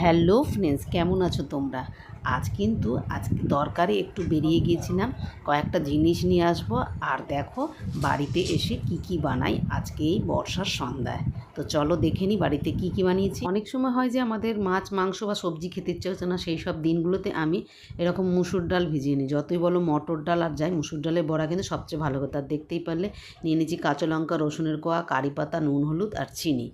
Hello friends, কেমন আছো তোমরা? আজ কিন্তু আজ দরকারে একটু বেরিয়ে গিয়েছিলাম, কয়েকটা জিনিস নিয়ে আসব। আর দেখো, বাড়িতে এসে কি কি বানাই আজকে এই বর্ষার সন্ধ্যায়। তো চলো দেখে নিই বাড়িতে কি কি বানিয়েছি। অনেক সময় হয় যে আমাদের মাছ, মাংস বা সবজি খেতে ইচ্ছে হচ্ছে না, সেই সব দিনগুলোতে আমি এরকম মুসুর ডাল ভিজিয়ে নিই। যতই বলো মটর ডাল আর যাই, মুসুর ডালের বড়া কিন্তু সবচেয়ে ভালো কথা। দেখতেই পারলে নিয়ে নিয়েছি কাঁচা লঙ্কা, রসুনের কোয়া, কারি পাতা, নুন, হলুদ আর চিনি।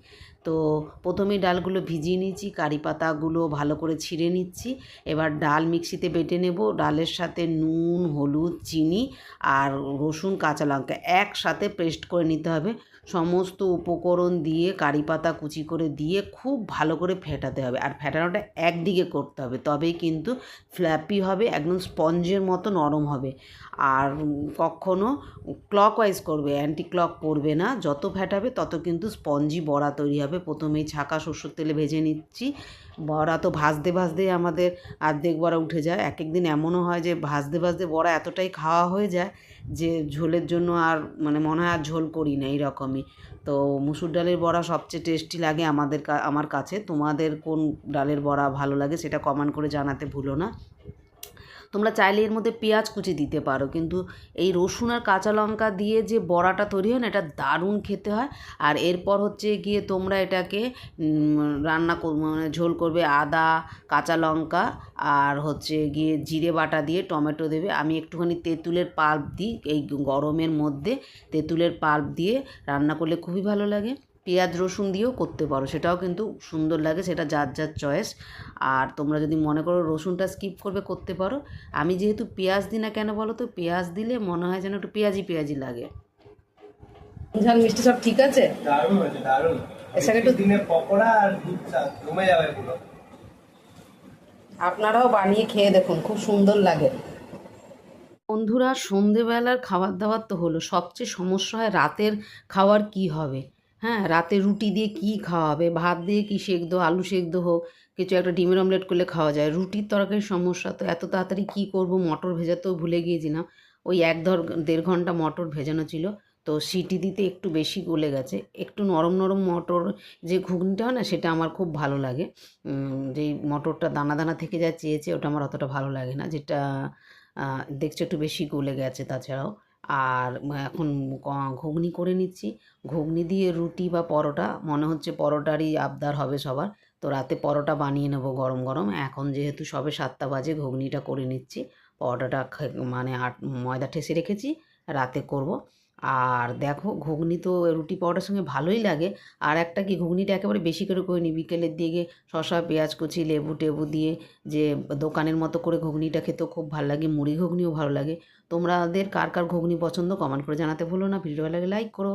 তো প্রথমেই ডালগুলো ভিজিয়ে নিয়েছি, কারি পাতাগুলো ভালো করে ছিঁড়ে নিচ্ছি। এবার ডাল মিক্সিতে বেটে নেব। ডালের সাথে নুন, হলুদ, চিনি আর রসুন, কাঁচা লঙ্কা একসাথে পেস্ট করে নিতে হবে। সমস্ত উপকরণ দিয়ে, কারি পাতা কুচি করে দিয়ে খুব ভালো করে ফেটাতে হবে। আর ফেটানোটা একদিকে করতে হবে, তবেই কিন্তু ফ্ল্যাপি হবে, একদম স্পঞ্জের মতো নরম হবে। আর কখনো ক্লকওয়াইজ করবে অ্যান্টি ক্লক করবে না, যত ফেটাবে তত কিন্তু স্পঞ্জি বড়া তৈরি হবে। প্রথমেই ছাকা সরষের তেলে ভেজে নিচ্ছি। বড়া তো ভাজতে ভাজতে আমাদের অর্ধেক বড়া উঠে যায়। এক এক দিন এমনও হয় যে ভাজতে ভাজতে বড়া এতটাই খাওয়া হয়ে যায় যে ঝোলের জন্য আর মানে মনে হয় আর ঝোল করি না এইরকমই। তো মুসুর ডালের বড়া সবচেয়ে টেস্টি লাগে আমাদের আমার কাছে। তোমাদের কোন ডালের বড়া ভালো লাগে সেটা কমেন্ট করে জানাতে ভুলো না। তোমরা চাইলে এর মধ্যে পেঁয়াজ কুচি দিতে পারো। কিন্তু এই রসুন আর কাঁচা লঙ্কা দিয়ে যে বড়াটা তৈরি হয় না, এটা দারুণ খেতে হয়। আর এরপর হচ্ছে গিয়ে তোমরা এটাকে রান্না মানে ঝোল করবে আদা, কাঁচা লঙ্কা আর হচ্ছে গিয়ে জিরে বাটা দিয়ে টমেটো দেবে। আমি একটুখানি তেঁতুলের পাল্প দিই, এই গরমের মধ্যে তেঁতুলের পাল্প দিয়ে রান্না করলে খুবই ভালো লাগে। পেঁয়াজ রসুন দিয়েও করতে পারো। সেটাও কিন্তু সুন্দর লাগে সেটা যার যার চয়েস। আর তোমরা যদি মনে করো রসুনটা স্কিপ করবে করতে পারো। আমি যেহেতু পেঁয়াজ দিই না কেন বলো তো? পেঁয়াজ দিলে মনে হয় যেন একটু পেঁয়াজি পেঁয়াজি লাগে। ঝাল মিষ্টি সব ঠিক আছে? দারুণ হয়েছে দারুণ। এর সাথে একটু- দিনে পকোড়া আর দুধ চা জমে যাবে পুরো। আপনারাও বানিয়ে খেয়ে দেখুন খুব সুন্দর লাগে। বন্ধুরা সন্ধেবেলার খাবার দাবার তো হলো। সবচেয়ে সমস্যা হয় রাতের খাওয়ার কি হবে? হ্যাঁ রাতে রুটি দিয়ে কি খাওয়া হবে ভাত দিয়ে কি সেদ্ধ? আলু সেদ্ধ হোক, কিছু একটা ডিমের অমলেট করলে খাওয়া যায়। রুটির তরকারির সমস্যা তো এত তাড়াতাড়ি কী করব? মটর ভেজাতেও ভুলে গিয়েছিলাম। ওই এক ধর দেড় ঘণ্টা মটর ভেজানো ছিল, তো সিটি দিতে একটু বেশি গলে গেছে। একটু নরম নরম মটর যে ঘুগনিটা হয় না, সেটা আমার খুব ভালো লাগে। যেই মটরটা দানা দানা থেকে যা চেয়েছে, ওটা আমার অতটা ভালো লাগে না। যেটা দেখছে একটু বেশি গলে গেছে তাছাড়াও। আর এখন ঘুগনি করে নিচ্ছি। ঘুগনি দিয়ে রুটি বা পরোটা, মনে হচ্ছে পরোটারই আবদার হবে সবার। তো রাতে পরোটা বানিয়ে নেব গরম গরম। এখন যেহেতু সবে সাতটা বাজে, ঘুগনিটা করে নিচ্ছি। পরোটাটা মানে আট, ময়দা ঠেসে রেখেছি, রাতে করব। আর দেখো ঘুগনি তো রুটি পাওয়াটার সঙ্গে ভালোই লাগে। আর একটা কি ঘুগনিটা একেবারে বেশি করে করে নিই বিকেলের দিকে শশা পেঁয়াজ কুচি, লেবু টেবু দিয়ে যে দোকানের মতো করে ঘুগনিটা খেতেও খুব ভালো লাগে। মুড়ি ঘুগনিও ভালো লাগে। তোমাদের কার কার ঘুগনি পছন্দ কমেন্ট করে জানাতে ভুলো না। ভিডিও ভালো লাগে লাইক করো।